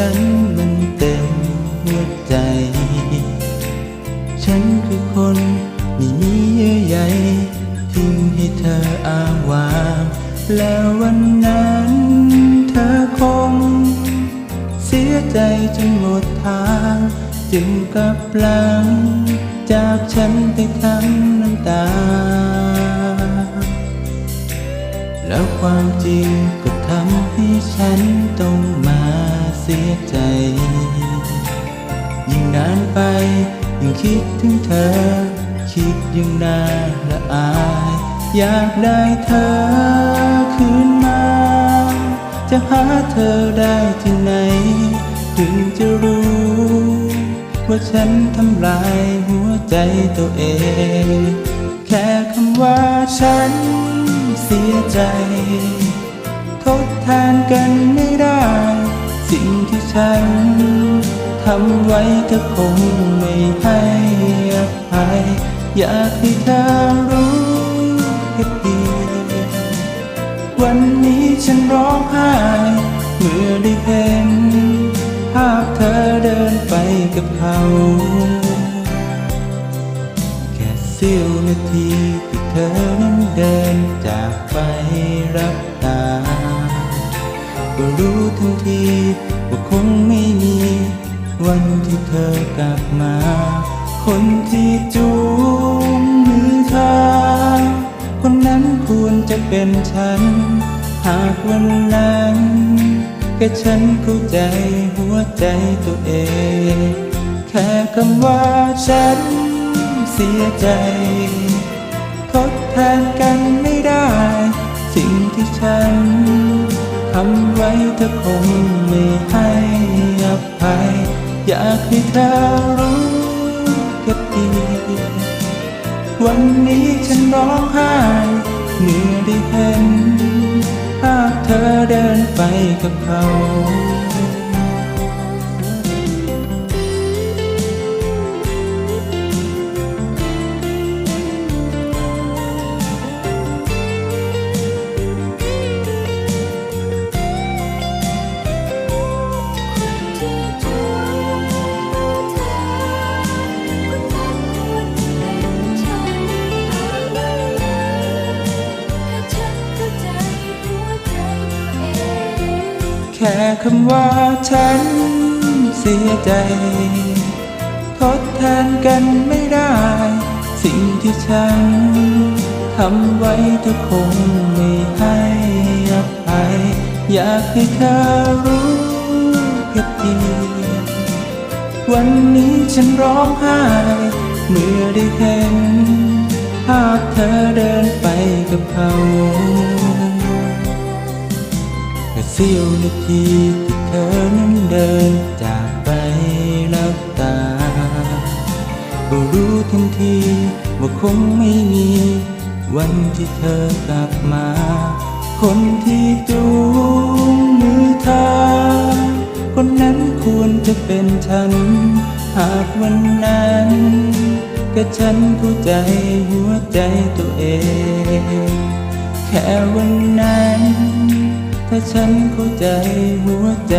ฉันมันเต็มหัวใจ ฉันคือคนไม่มีเยื่อใยทิ้งให้เธออาวางแล้ววันนั้นเธอคง เสียใจจนหมดทาง จึงกลับหลัง จากฉันไปทั้งน้ำตา แล้วความจริงก็ทำให้ฉันต้องมา สียใจ ยิ่งนานไป ยิ่งคิดถึงเธอ คิดยิ่งน่าละอาย อยากได้เธอคืนมา จะหาเธอได้ที่ไหน ถึงจะรู้ ว่าฉันทำลายหัวใจตัวเอง แค่คำว่าฉันเสียใจ ทดแทนกันไม่ได้ สิ่งที่ฉันทำไว้เธอคงไม่ให้อภัยอยากให้เธอรู้แค่เพีวันนี้ฉันร้องไห้เมื่อได้เห็น ภาพเธอเดินไปกับเขาแค่เสี้ยวนาทีที่เธอนั้นเดินจากไปรับ ก็รู้ทันทีว่าคงไม่มี วันที่เธอกลับมา คนที่จูงมือเธอคนนั้นควรจะเป็นฉัน หากวันนั้นแค่ฉันเข้าใจหัวใจตัวเอง แค่คำว่าฉันเสียใจ ทดแทนกันไม่ได้ สิ่งที่ฉันำไว้เธอคงไม่ให้อภัย อยากให้เธอรู้แค่เพียงวันนี้ฉันร้องไห้เมื่อได้เห็นภาพเธอเดินไปกับเขา แค่คำว่าฉันเสียใจ ทดแทนกันไม่ได้ สิ่งที่ฉันทำไว้เธอคงไม่ให้อภัยอยากให้เธอรู้แค่เพียงวันนี้ฉันร้องไห้ เมื่อได้เห็น ภาพเธอเดินไปกับเขา ค่เสี้ยวนาทีที่เธอนั้นเดินจากไปรับตาก็รู้ทันทีว่าคงไม่มี วันที่เธอกลับมา คนที่จูงมือเธอคนนั้นควรจะเป็นฉัน หากวันนั้นก็ฉันเข้าใจหัวใจตัวเอง แค่วันนั้น ถ้าฉันเข้าใจหัวใจ